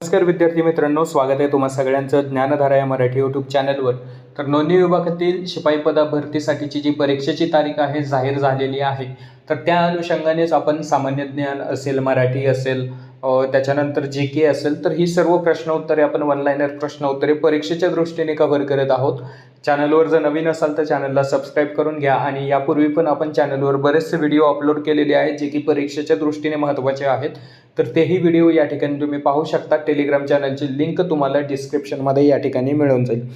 नमस्कार विद्यार्थी मित्रांनो स्वागत आहे तुम्हा सगळ्यांचं ज्ञानधारा या मराठी यूट्यूब चॅनलवर तर नोंदणी विभागातील शिपाई पदा भरतीसाठीची जी परीक्षेची तारीख आहे जाहीर झालेली आहे. तर त्या अनुषंगानेच आपण सामान्य ज्ञान असेल मराठी असेल त्याच्यानंतर जी के असेल तर ही सर्व प्रश्न उत्तरे आपण ऑनलाईनर प्रश्न उत्तरे परीक्षेच्या दृष्टीने कव्हर करत आहोत. चॅनलवर जर नवीन असाल तर चॅनलला सबस्क्राईब करून घ्या आणि यापूर्वी पण आपण चॅनलवर बरेचसे व्हिडिओ अपलोड केलेले आहेत जे की परीक्षेच्या दृष्टीने महत्त्वाचे आहेत. तर तेही व्हिडिओ या ठिकाणी तुम्ही पाहू शकता. टेलिग्राम चॅनलची लिंक तुम्हाला डिस्क्रिप्शनमध्ये या ठिकाणी मिळून जाईल.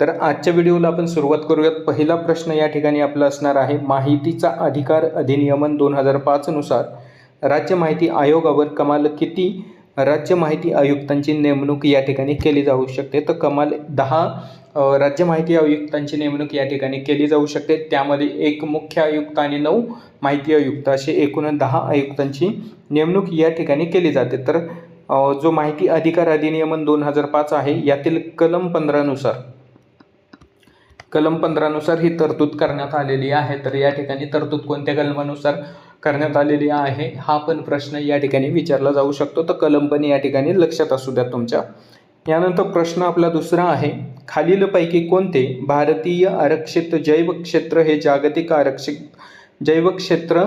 तर आजच्या व्हिडिओला आपण सुरुवात करूयात. पहिला प्रश्न या ठिकाणी आपला असणार आहे. माहितीचा अधिकार अधिनियमन दोन हजार पाचनुसार राज्य माहिती आयोगावर कमाल किती राज्य माहिती आयुक्तांची नेमणूक या ठिकाणी केली जाऊ शकते? तर कमाल दहा राज्य माहिती आयुक्तांची नेमणूक या ठिकाणी केली जाऊ शकते. त्यामध्ये एक मुख्य आयुक्त आणि नऊ माहिती आयुक्त असे एकूण दहा आयुक्तांची नेमणूक या ठिकाणी केली जाते. तर जो माहिती अधिकार अधिनियमन दोन हजार पाच आहे यातील कलम पंधरानुसार कलम पंधरानुसार ही तरतूद करण्यात आलेली आहे. तर या ठिकाणी तरतूद कोणत्या कलमानुसार करण्यात आलेली आहे हा पण प्रश्न या ठिकाणी विचारला जाऊ शकतो. तर कलम पण या ठिकाणी लक्षात असू द्या तुमच्या. यानंतर प्रश्न आपला दुसरा आहे खालीलपैकी कोणते भारतीय आरक्षित जैव क्षेत्र हे जागतिक आरक्षित जैव क्षेत्र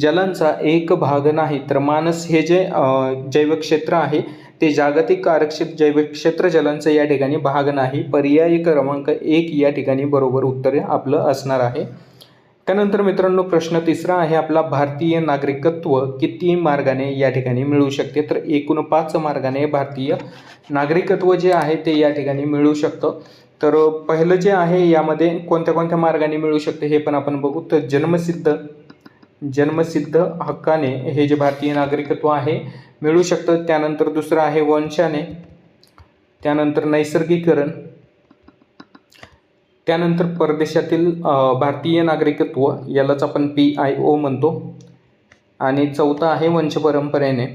जलांचा एक भाग नाही तर मानस हे जे जैवक्षेत्र आहे ते जागतिक आरक्षित जैव क्षेत्र जलांचं या ठिकाणी भाग नाही. पर्यायी क्रमांक एक या ठिकाणी बरोबर उत्तर आपलं असणार आहे. त्यानंतर मित्रांनो प्रश्न तिसरा आहे आपला भारतीय नागरिकत्व किती मार्गाने या ठिकाणी मिळू शकते? तर एकूण पाच मार्गाने भारतीय नागरिकत्व जे आहे ते या ठिकाणी मिळू शकतं. तर पहिलं जे आहे यामध्ये कोणत्या कोणत्या मार्गाने मिळू शकते हे पण आपण बघू. तर जन्मसिद्ध जन्मसिद्ध हक्काने हे जे भारतीय नागरिकत्व आहे मिळू शकतं. त्यानंतर दुसरं आहे वंशाने. त्यानंतर नैसर्गिकरण. त्यानंतर परदेशातील भारतीय नागरिकत्व यालाच आपण पी आय ओ म्हणतो. आणि चौथा आहे वंशपरंपरेने.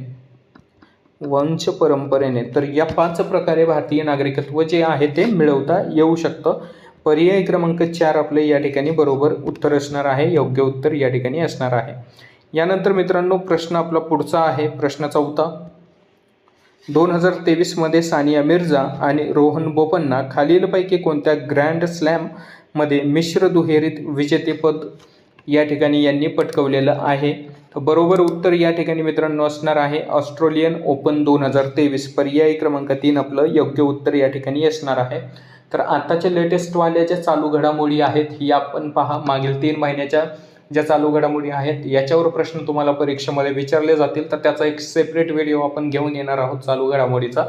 वंश परंपरेने तर या पाच प्रकारे भारतीय नागरिकत्व जे आहे ते मिळवता येऊ शकतं. पर्याय क्रमांक चार आपले या ठिकाणी बरोबर उत्तर असणार आहे योग्य उत्तर या ठिकाणी असणार आहे. यानंतर मित्रांनो प्रश्न आपला पुढचा आहे. प्रश्न चौथा. दोन हजार तेवीसमध्ये सानिया मिर्झा आणि रोहन बोपन्ना खालीलपैकी कोणत्या ग्रँड स्लॅममध्ये मिश्र दुहेरीत विजेतेपद या ठिकाणी यांनी पटकवलेलं आहे? तर बरोबर उत्तर या ठिकाणी मित्रांनो असणार आहे. ऑस्ट्रेलियन ओपन दोन हजार तेवीस पर्यायी क्रमांक तीन आपलं योग्य उत्तर या ठिकाणी असणार आहे. तर आताच्या लेटेस्टवाल्या ज्या चालू घडामोडी आहेत. ही आपण पहा. मागील तीन महिन्याच्या ज्या चालू घडामोडी आहेत याच्यावर प्रश्न तुम्हाला परीक्षेमध्ये विचारले जातील तर त्याचा एक सेपरेट व्हिडिओ आपण घेऊन येणार आहोत चालू घडामोडीचा.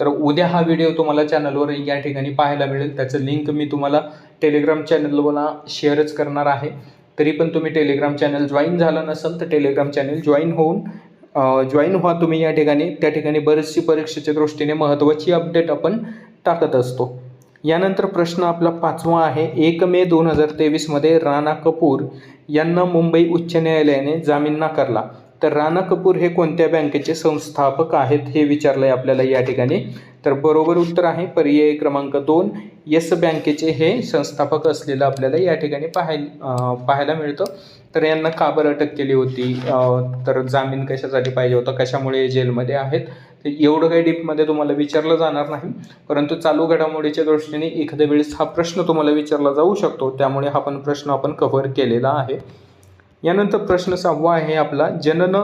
तर उद्या हा व्हिडिओ तुम्हाला चॅनलवर या ठिकाणी पाहायला मिळेल. त्याचं लिंक मी तुम्हाला टेलिग्राम चॅनलवरला शेअरच करणार आहे. तरी पण तुम्ही टेलिग्राम चॅनल जॉईन झालं नसेल तर टेलिग्राम चॅनल जॉईन होऊन जॉईन व्हा तुम्ही या ठिकाणी. त्या ठिकाणी बरीचशी परीक्षेच्या दृष्टीने महत्त्वाची अपडेट आपण टाकत असतो. यानंतर प्रश्न आपला पाचवा आहे. एक मे दोन हजार तेवीसमध्ये राणा कपूर यांना मुंबई उच्च न्यायालयाने जामीन नाकारला. तर राणा कपूर हे कोणत्या बँकेचे संस्थापक आहेत हे विचारलं आहे आपल्याला या ठिकाणी. तर बरोबर उत्तर आहे पर्याय क्रमांक दोन. येस बँकेचे हे संस्थापक असलेलं आपल्याला या ठिकाणी पाहाय पाहायला मिळतं. तर यांना का बरं अटक केली होती? तर जामीन कशासाठी पाहिजे होता? कशामुळे जेलमध्ये आहेत? एवढं काही डीपमध्ये तुम्हाला विचारलं जाणार नाही. परंतु चालू घडामोडीच्या दृष्टीने एखाद्या वेळेस हा प्रश्न तुम्हाला विचारला जाऊ शकतो. त्यामुळे हा पण प्रश्न आपण कव्हर केलेला आहे. यानंतर प्रश्न सहावा आहे आपला जनन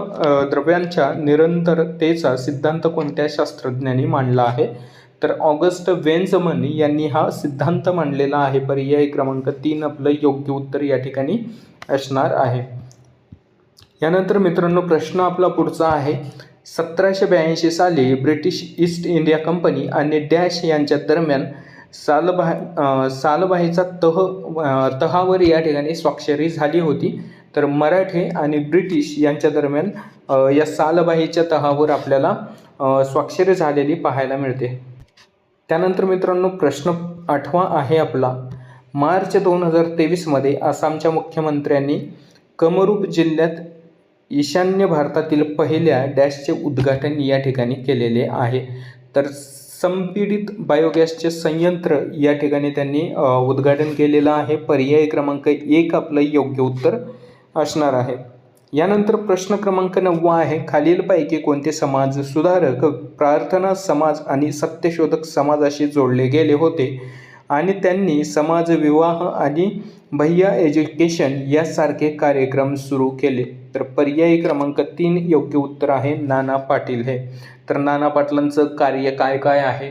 द्रव्यांच्या निरंतरतेचा सिद्धांत कोणत्या शास्त्रज्ञांनी मांडला आहे? तर ऑगस्ट वेन्झमन यांनी हा सिद्धांत मांडलेला आहे. पर्याय क्रमांक तीन आपलं योग्य उत्तर या ठिकाणी असणार आहे. यानंतर मित्रांनो प्रश्न आपला पुढचा आहे. सतराशे ब्याऐंशी साली ब्रिटिश ईस्ट इंडिया कंपनी आणि डॅश यांच्या दरम्यान सालबा सालबाईचा तह तहावर या ठिकाणी स्वाक्षरी झाली होती. तर मराठे आणि ब्रिटिश यांच्या दरम्यान या सालबाईच्या तहावर आपल्याला स्वाक्षरी झालेली पाहायला मिळते. त्यानंतर मित्रांनो प्रश्न आठवा आहे आपला. मार्च दोन हजार तेवीसमध्ये आसामच्या मुख्यमंत्र्यांनी कमरूप जिल्ह्यात ईशान्य भारतातील पहिल्या डॅशचे उद्घाटन या ठिकाणी केलेले आहे. तर संपीडित बायोगॅसचे संयंत्र या ठिकाणी त्यांनी उद्घाटन केलेलं आहे. पर्याय क्रमांक एक आपलं योग्य उत्तर असणार आहे. यानंतर प्रश्न क्रमांक नववा आहे. खालीलपैकी कोणते समाज सुधारक प्रार्थना समाज आणि सत्यशोधक समाजाशी जोडले गेले होते? आणि त्यांनी समाज विवाह आणि भैया एज्युकेशन यासारखे कार्यक्रम सुरू केले तर पर्यायी क्रमांक तीन योग्य उत्तर आहे नाना पाटील हे. तर नाना पाटलांचं कार्य काय काय आहे?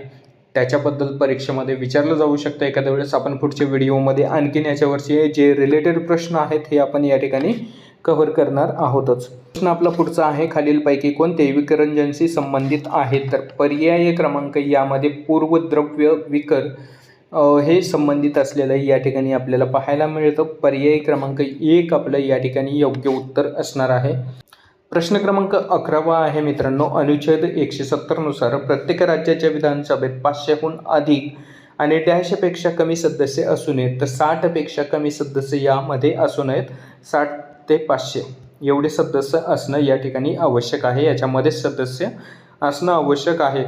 त्याच्याबद्दल परीक्षेमध्ये विचारलं जाऊ शकतं. एखाद्या वेळेस आपण पुढच्या व्हिडिओमध्ये आणखीन याच्यावरचे जे रिलेटेड प्रश्न आहेत हे आपण या ठिकाणी कव्हर करणार आहोतच. प्रश्न आपला पुढचा आहे खालीलपैकी कोणते विकरंजनशी संबंधित आहेत? तर पर्याय क्रमांक यामध्ये पूर्वद्रव्य विकर हे संबंधित असलेलं या ठिकाणी आपल्याला पाहायला मिळतं. पर्याय क्रमांक एक आपलं या ठिकाणी योग्य उत्तर असणार आहे. प्रश्न क्रमांक अकरावा आहे मित्रांनो. अनुच्छेद एकशे सत्तरनुसार प्रत्येक राज्याच्या विधानसभेत पाचशेहून अधिक आणि डॅशपेक्षा कमी सदस्य असू नयेत तर साठपेक्षा कमी सदस्य यामध्ये असू नयेत साठ ते पाचशे एवढे सदस्य असणं या ठिकाणी आवश्यक आहे. याच्यामध्ये सदस्य असणं आवश्यक आहे.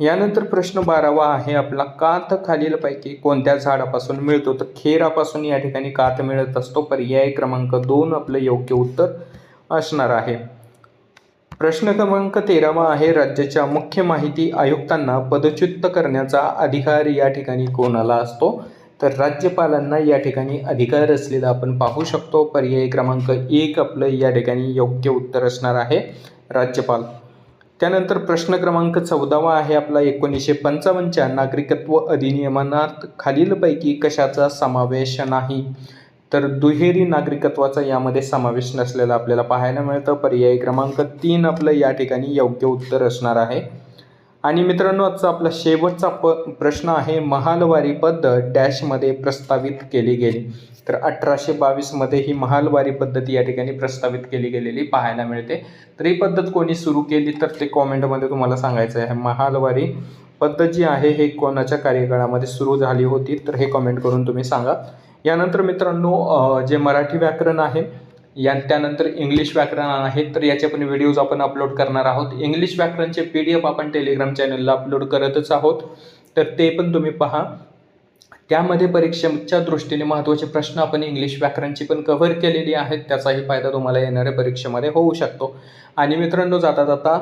यानंतर प्रश्न बारावा आहे. आपला काथ खालीलपैकी कोणत्या झाडापासून मिळतो? तर खेरापासून या ठिकाणी काथ मिळत असतो. पर्याय क्रमांक दोन आपलं योग्य उत्तर असणार आहे. प्रश्न क्रमांक तेरावा आहे. राज्याच्या मुख्य माहिती आयुक्तांना पदच्युत करण्याचा अधिकार या ठिकाणी कोणाला असतो? तर राज्यपालांना या ठिकाणी अधिकार असलेला आपण पाहू शकतो. पर्याय क्रमांक एक आपलं या ठिकाणी योग्य उत्तर असणार आहे. राज्यपाल त्यानंतर प्रश्न क्रमांक चौदावा आहे आपला एकोणीसशे पंचावन्नच्या नागरिकत्व अधिनियमनात खालीलपैकी कशाचा समावेश नाही? तर दुहेरी नागरिकत्वाचा यामध्ये समावेश नसलेला आपल्याला पाहायला मिळतं. पर्याय क्रमांक तीन आपलं या ठिकाणी योग्य उत्तर असणार आहे. आणि मित्रांनो आजचा आपला शेवटचा प प्रश्न आहे. महालवारी पद्धत डॅशमध्ये प्रस्तावित केली गेली. तर अठराशे बावीसमध्ये ही महालवारी पद्धत या ठिकाणी प्रस्तावित केली गेलेली पाहायला मिळते. तर ही पद्धत कोणी सुरू केली? तर ते कॉमेंटमध्ये तुम्हाला सांगायचं आहे. महालवारी पद्धत जी आहे हे कोणाच्या कार्यकाळामध्ये सुरू झाली होती? तर हे कॉमेंट करून तुम्ही सांगा. यानंतर मित्रांनो जे मराठी व्याकरण आहे या त्यानंतर इंग्लिश व्याकरण आहेत तर याचे पण व्हिडिओज आपण अपलोड करणार आहोत. इंग्लिश व्याकरणचे पी डी एफ आपण टेलिग्राम चॅनलला अपलोड करतच आहोत. तर ते पण तुम्ही पहा. त्यामध्ये परीक्षेच्या दृष्टीने महत्त्वाचे प्रश्न आपण इंग्लिश व्याकरणची पण कव्हर केलेली आहेत. त्याचाही फायदा तुम्हाला येणाऱ्या परीक्षेमध्ये होऊ शकतो. आणि मित्रांनो जाता जाता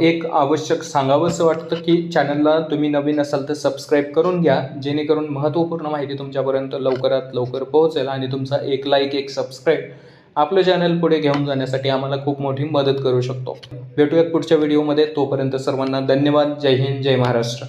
एक आवश्यक सांगावंसं वाटतं की चॅनलला तुम्ही नवीन असाल तर सबस्क्राईब करून घ्या. जेणेकरून महत्त्वपूर्ण माहिती तुमच्यापर्यंत लवकरात लवकर पोहोचेल आणि तुमचा एक लाईक एक सबस्क्राईब आपलं चॅनल पुढे घेऊन जाण्यासाठी आम्हाला खूप मोठी मदत करू शकतो. भेटूयात पुढच्या व्हिडिओमध्ये तोपर्यंत सर्वांना धन्यवाद. जय हिंद. जय महाराष्ट्र.